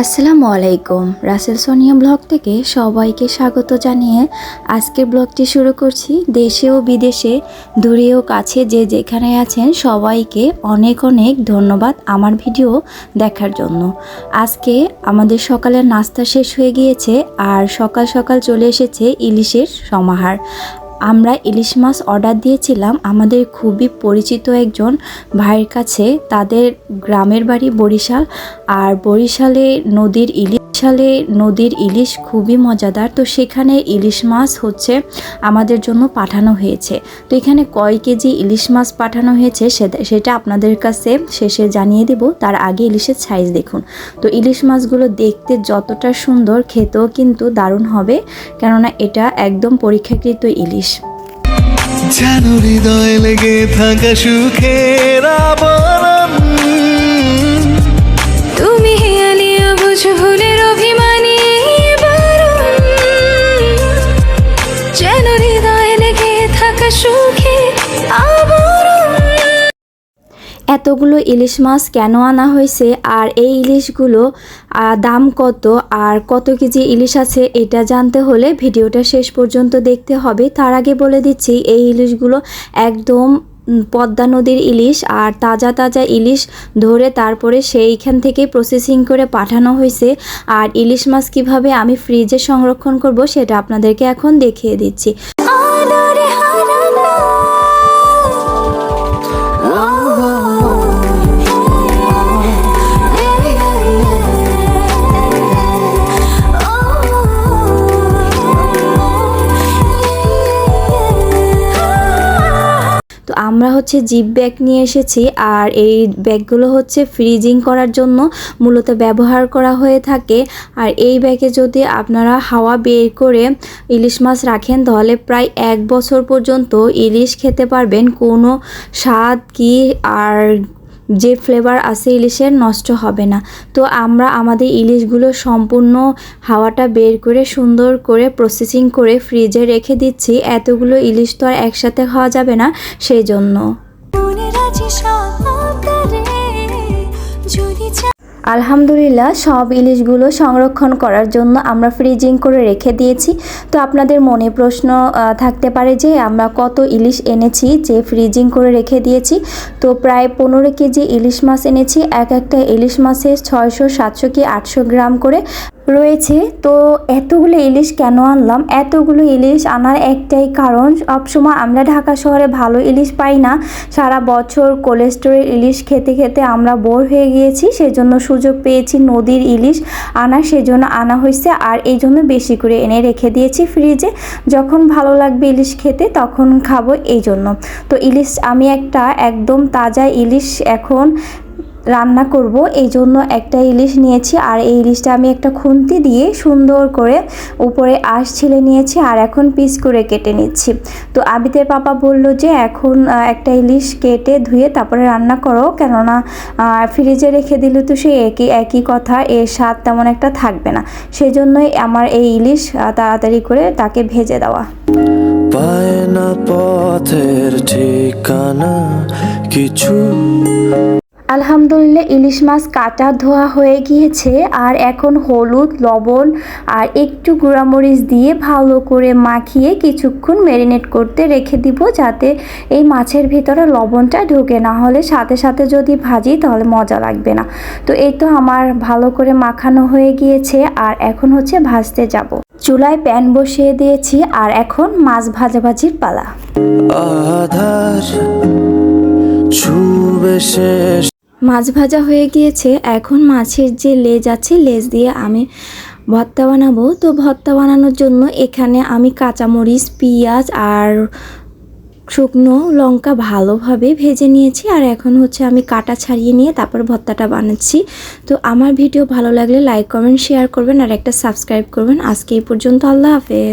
আসসালামু আলাইকুম। রাসেল সোনিয়া ব্লগ থেকে সবাইকে স্বাগত জানিয়ে আজকের ব্লগটি শুরু করছি। দেশে ও বিদেশে, দূরে ও কাছে যে যেখানে আছেন, সবাইকে অনেক অনেক ধন্যবাদ আমার ভিডিও দেখার জন্য। আজকে আমাদের সকালের নাস্তা শেষ হয়ে গিয়েছে আর সকাল সকাল চলে এসেছে ইলিশের সমাহার। আমরা ইলিশ মাছ অর্ডার দিয়েছিলাম। আমাদের খুবই পরিচিত একজন ভাইয়ের কাছে। তাদের গ্রামের বাড়ি বরিশাল। আর বরিশালে নদীর ইলিশ বরিশালে নদীর ইলিশ খুবই মজাদার। তো সেখানে ইলিশ মাছ হচ্ছে আমাদের জন্য পাঠানো হয়েছে। তো এখানে কয় কেজি ইলিশ মাছ পাঠানো হয়েছে সেটা- সেটা আপনাদের কাছে শেষে জানিয়ে দেব। তার আগে ইলিশের সাইজ দেখুন। তো ইলিশ মাছগুলো দেখতে যতটা সুন্দর খেতেও কিন্তু দারুণ হবে। কেননা এটা একদম পরীক্ষাকৃত ইলিশ। যেন হৃদয় লেগে থাকা সুখের আবরণ। তুমি হেয়ালিয়া বুঝ ভুলের এতগুলো ইলিশ মাছ কেন আনা হয়েছে? আর এই ইলিশগুলো দাম কত? আর কত কেজি ইলিশ আছে? এটা জানতে হলে ভিডিওটা শেষ পর্যন্ত দেখতে হবে। তার আগে বলে দিচ্ছি, এই ইলিশগুলো একদম পদ্মা নদীর ইলিশ আর তাজা তাজা ইলিশ ধরে তারপরে সেইখান থেকে প্রসেসিং করে পাঠানো হয়েছে। আর ইলিশ মাছ কীভাবে আমি ফ্রিজে সংরক্ষণ করব সেটা আপনাদেরকে এখন দেখিয়ে দিচ্ছি। তো আমরা হচ্ছে জিপ ব্যাগ নিয়ে এসেছি আর এই ব্যাগগুলো হচ্ছে ফ্রিজিং করার জন্য মূলত ব্যবহার করা হয়ে থাকে। আর এই ব্যাগে যদি আপনারা হাওয়া বের করে ইলিশ মাছ রাখেন, তাহলে প্রায় এক বছর পর্যন্ত ইলিশ খেতে পারবেন। কোনো স্বাদ কি আর যে ফ্লেভার আছে ইলিশের নষ্ট হবে না। তো আমরা আমাদের ইলিশগুলো সম্পূর্ণ হাওয়াটা বের করে সুন্দর করে প্রসেসিং করে ফ্রিজে রেখে দিচ্ছি। এতগুলো ইলিশ তো আর একসাথে খাওয়া যাবে না সেই জন্য আলহামদুলিল্লাহ, সব ইলিশগুলো সংরক্ষণ করার জন্য আমরা ফ্রিজিং করে রেখে দিয়েছি। তো আপনাদের মনে প্রশ্ন থাকতে পারে যে আমরা কত ইলিশ এনেছি, যে ফ্রিজিং করে রেখে দিয়েছি। তো প্রায় পনেরো কেজি ইলিশ মাছ এনেছি, এক একটা ইলিশ মাছের ছয়শো, সাতশো কি আটশো গ্রাম করে রয়েছে। তো এতগুলো ইলিশ কেন আনলাম? এতগুলো ইলিশ আনার একটাই কারণ, সবসময় আমরা ঢাকা শহরে ভালো ইলিশ পাই না। সারা বছর কোলেস্টোরের ইলিশ খেতে খেতে আমরা বোর হয়ে গিয়েছি, সেজন্য সুযোগ পেয়েছি নদীর ইলিশ আনা সেজন্য আনা হয়েছে। আর এই জন্য বেশি করে এনে রেখে দিয়েছি ফ্রিজে। যখন ভালো লাগবে ইলিশ খেতে, তখন খাব এই জন্য। তো ইলিশ আমি একটা একদম তাজা ইলিশ এখন রান্না করব। এই জন্য একটা ইলিশ নিয়েছি আর এই ইলিশটা আমি একটা খুন্তি দিয়ে সুন্দর করে উপরে আঁশ ছিলে নিয়েছি আর এখন পিস করে কেটে নিচ্ছি। তো আবিতের পাপা বলল যে এখন একটা ইলিশ কেটে ধুয়ে তারপরে রান্না করো। কেননা ফ্রিজে রেখে দিলে তো সে একই একই কথা, এর স্বাদ তেমন একটা থাকবে না। সেজন্যই আমার এই ইলিশ তাড়াতাড়ি করে তাকে ভেজে দেওয়া। পায় না পথের ঠিকানা, কিছু আলহামদুলিল্লাহ ইলিশ মাছ কাটা ধোয়া হয়ে গিয়েছে আর এখন হলুদ, লবণ আর একটু গুঁড়ামরিচ দিয়ে ভালো করে মাখিয়ে কিছুক্ষণ ম্যারিনেট করতে রেখে দিব যাতে এই মাছের ভিতরে লবণটা ঢুকে না। হলে সাথে সাথে যদি ভাজি তাহলে মজা লাগবে না। তো এই তো আমার ভালো করে মাখানো হয়ে গিয়েছে আর এখন হচ্ছে ভাজতে যাব। চুলায় প্যান বসিয়ে দিয়েছি আর এখন মাছ ভাজাভাজির পালা। আধার ছুবে শেষ মাছ ভাজা হয়ে গিয়েছে, এখন মাছের যে লেজ আছে, লেজ দিয়ে আমি ভর্তা বানাবো। তো ভর্তা বানানোর জন্য এখানে আমি কাঁচামরিচ, পেঁয়াজ আর শুকনো লঙ্কা ভালোভাবে ভেজে নিয়েছি। আর এখন হচ্ছে আমি কাটা ছাড়িয়ে নিয়ে তারপর ভর্তাটা বানাচ্ছি। তো আমার ভিডিও ভালো লাগলে লাইক কমেন্ট শেয়ার করবেন আর একটা সাবস্ক্রাইব করবেন। আজকে এই পর্যন্ত আল্লাহ হাফেজ।